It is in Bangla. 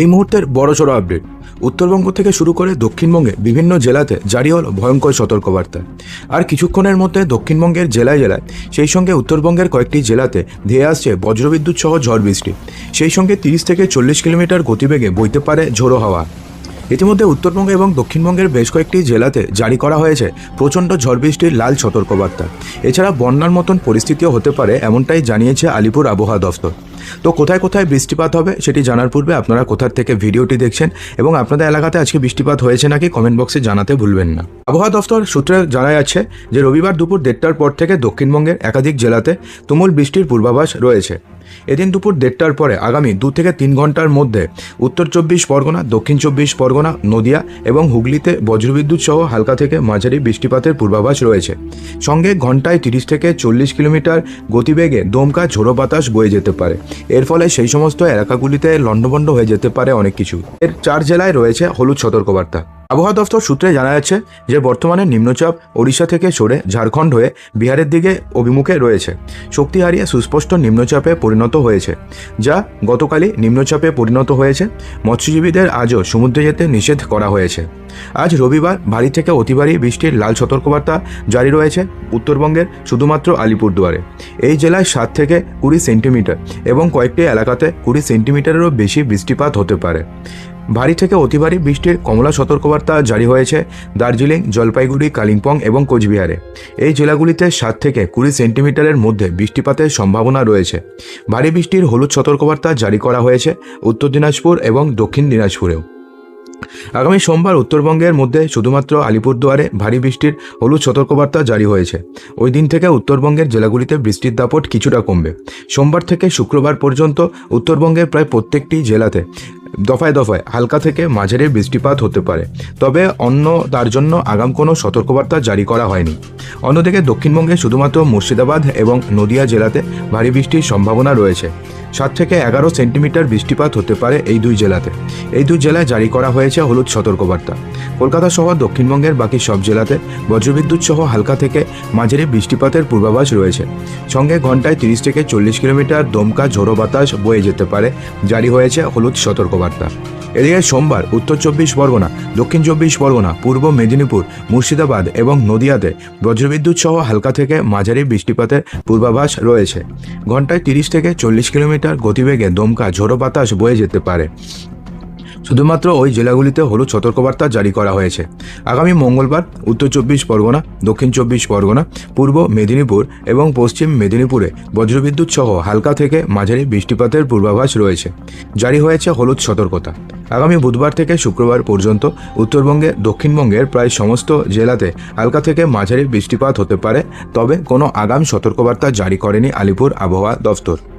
এই মুহূর্তের বড়সড় আপডেট উত্তরবঙ্গ থেকে শুরু করে দক্ষিণবঙ্গে বিভিন্ন জেলাতে জারি হল ভয়ঙ্কর সতর্কবার্তা। আর কিছুক্ষণের মধ্যে দক্ষিণবঙ্গের জেলায় জেলায়, সেই সঙ্গে উত্তরবঙ্গের কয়েকটি জেলাতে ধেয়ে আসছে বজ্রবিদ্যুৎ সহ ঝড় বৃষ্টি। সেই সঙ্গে তিরিশ থেকে চল্লিশ কিলোমিটার গতিবেগে বইতে পারে ঝোড়ো হাওয়া। ইতিমধ্যে উত্তরবঙ্গ এবং দক্ষিণবঙ্গের বেশ কয়েকটি জেলাতে জারি করা হয়েছে প্রচণ্ড ঝড় বৃষ্টির লাল সতর্কবার্তা। এছাড়া বন্যার মতন পরিস্থিতিও হতে পারে, এমনটাই জানিয়েছে আলিপুর আবহাওয়া দফতর। তো কোথায় কোথায় বৃষ্টিপাত হবে সেটি জানার পূর্বে আপনারা কোথার থেকে ভিডিওটি দেখছেন এবং আপনাদের এলাকাতে আজকে বৃষ্টিপাত হয়েছে নাকি কমেন্ট বক্সে জানাতে ভুলবেন না। আবহাওয়া দফতর সূত্রে জানা যাচ্ছে যে রবিবার দুপুর দেড়টার পর থেকে দক্ষিণবঙ্গের একাধিক জেলাতে তুমুল বৃষ্টির পূর্বাভাস রয়েছে। এদিন দুপুর দেড়টার পরে আগামী দু থেকে তিন ঘণ্টার মধ্যে উত্তর চব্বিশ পরগনা, দক্ষিণ চব্বিশ পরগনা, নদিয়া এবং হুগলিতে বজ্রবিদ্যুৎ সহ হালকা থেকে মাঝারি বৃষ্টিপাতের পূর্বাভাস রয়েছে। সঙ্গে ঘন্টায় তিরিশ থেকে চল্লিশ কিলোমিটার গতিবেগে দমকা ঝোড়ো বাতাস বয়ে যেতে পারে। এর ফলে সেই সমস্ত এলাকাগুলিতে লণ্ডভণ্ড হয়ে যেতে পারে অনেক কিছু। এর চার জেলায় রয়েছে হলুদ সতর্কবার্তা। আবহাওয়া দফতর সূত্রে জানা যাচ্ছে যে বর্তমানে নিম্নচাপ ওড়িশা থেকে সরে ঝাড়খণ্ড হয়ে বিহারের দিকে অভিমুখে রয়েছে। শক্তি হারিয়ে সুস্পষ্ট নিম্নচাপে পরিণত হয়েছে, যা গতকালই নিম্নচাপে পরিণত হয়েছে। মৎস্যজীবীদের আজও সমুদ্রে যেতে নিষেধ করা হয়েছে। আজ রবিবার ভারী থেকে অতি ভারী বৃষ্টির লাল সতর্কবার্তা জারি রয়েছে উত্তরবঙ্গের শুধুমাত্র আলিপুরদুয়ারে। এই জেলায় সাত থেকে কুড়ি সেন্টিমিটার এবং কয়েকটি এলাকাতে কুড়ি সেন্টিমিটারেরও বেশি বৃষ্টিপাত হতে পারে। ভারী থেকে অতি ভারী বৃষ্টির কমলা সতর্কবার্তা জারি হয়েছে দার্জিলিং, জলপাইগুড়ি, কালিম্পং এবং কোচবিহারে। এই জেলাগুলিতে সাত থেকে কুড়ি সেন্টিমিটারের মধ্যে বৃষ্টিপাতের সম্ভাবনা রয়েছে। ভারী বৃষ্টির হলুদ সতর্কবার্তা জারি করা হয়েছে উত্তর দিনাজপুর এবং দক্ষিণ দিনাজপুরেও। আগামী সোমবার উত্তরবঙ্গের মধ্যে শুধুমাত্র আলিপুরদুয়ারে ভারী বৃষ্টির হলুদ সতর্কবার্তা জারি হয়েছে। ওই দিন থেকে উত্তরবঙ্গের জেলাগুলিতে বৃষ্টির দাপট কিছুটা কমবে। সোমবার থেকে শুক্রবার পর্যন্ত উত্তরবঙ্গের প্রায় প্রত্যেকটি জেলাতে দফায় দফায়, হালকা থেকে মাঝারি বৃষ্টিপাত হতে পারে। তবে অন্য, তার জন্য আগাম কোনো সতর্কবার্তা জারি করা হয়নি। অন্যদিকে দক্ষিণবঙ্গে শুধুমাত্র মুর্শিদাবাদ এবং নদিয়া জেলাতে ভারী বৃষ্টির সম্ভাবনা রয়েছে। সাত থেকে এগারো সেন্টিমিটার বৃষ্টিপাত হতে পারে এই দুই জেলাতে। এই দুই জেলায় জারি করা হয়েছে হলুদ সতর্কবার্তা। কলকাতা সহ দক্ষিণবঙ্গের বাকি সব জেলাতে বজ্রবিদ্যুৎ সহ হালকা থেকে মাঝারি বৃষ্টিপাতের পূর্বাভাস রয়েছে। সঙ্গে ঘন্টায় তিরিশ থেকে চল্লিশ কিলোমিটার দমকা ঝোড়ো বাতাস বয়ে যেতে পারে, জারি হয়েছে হলুদ সতর্কবার্তা। এদিকে সোমবার উত্তর চব্বিশ পরগনা, দক্ষিণ চব্বিশ পরগনা, পূর্ব মেদিনীপুর, মুর্শিদাবাদ এবং নদিয়াতে বজ্রবিদ্যুৎ সহ হালকা থেকে মাঝারি বৃষ্টিপাতের পূর্বাভাস রয়েছে। ঘন্টায় তিরিশ থেকে চল্লিশ কিলোমিটার গতিবেগে দমকা ঝোড়ো বাতাস বয়ে যেতে পারে। শুধুমাত্র ওই জেলাগুলিতে হলুদ সতর্কবার্তা জারি করা হয়েছে। আগামী মঙ্গলবার উত্তর চব্বিশ পরগনা, দক্ষিণ চব্বিশ পরগনা, পূর্ব মেদিনীপুর এবং পশ্চিম মেদিনীপুরে বজ্রবিদ্যুৎ সহ হালকা থেকে মাঝারি বৃষ্টিপাতের পূর্বাভাস রয়েছে। জারি হয়েছে হলুদ সতর্কতা। আগামী বুধবার থেকে শুক্রবার পর্যন্ত উত্তরবঙ্গে দক্ষিণবঙ্গের প্রায় সমস্ত জেলাতে হালকা থেকে মাঝারি বৃষ্টিপাত হতে পারে, তবে কোনো আগাম সতর্কবার্তা জারি করেনি আলিপুর আবহাওয়া দফতর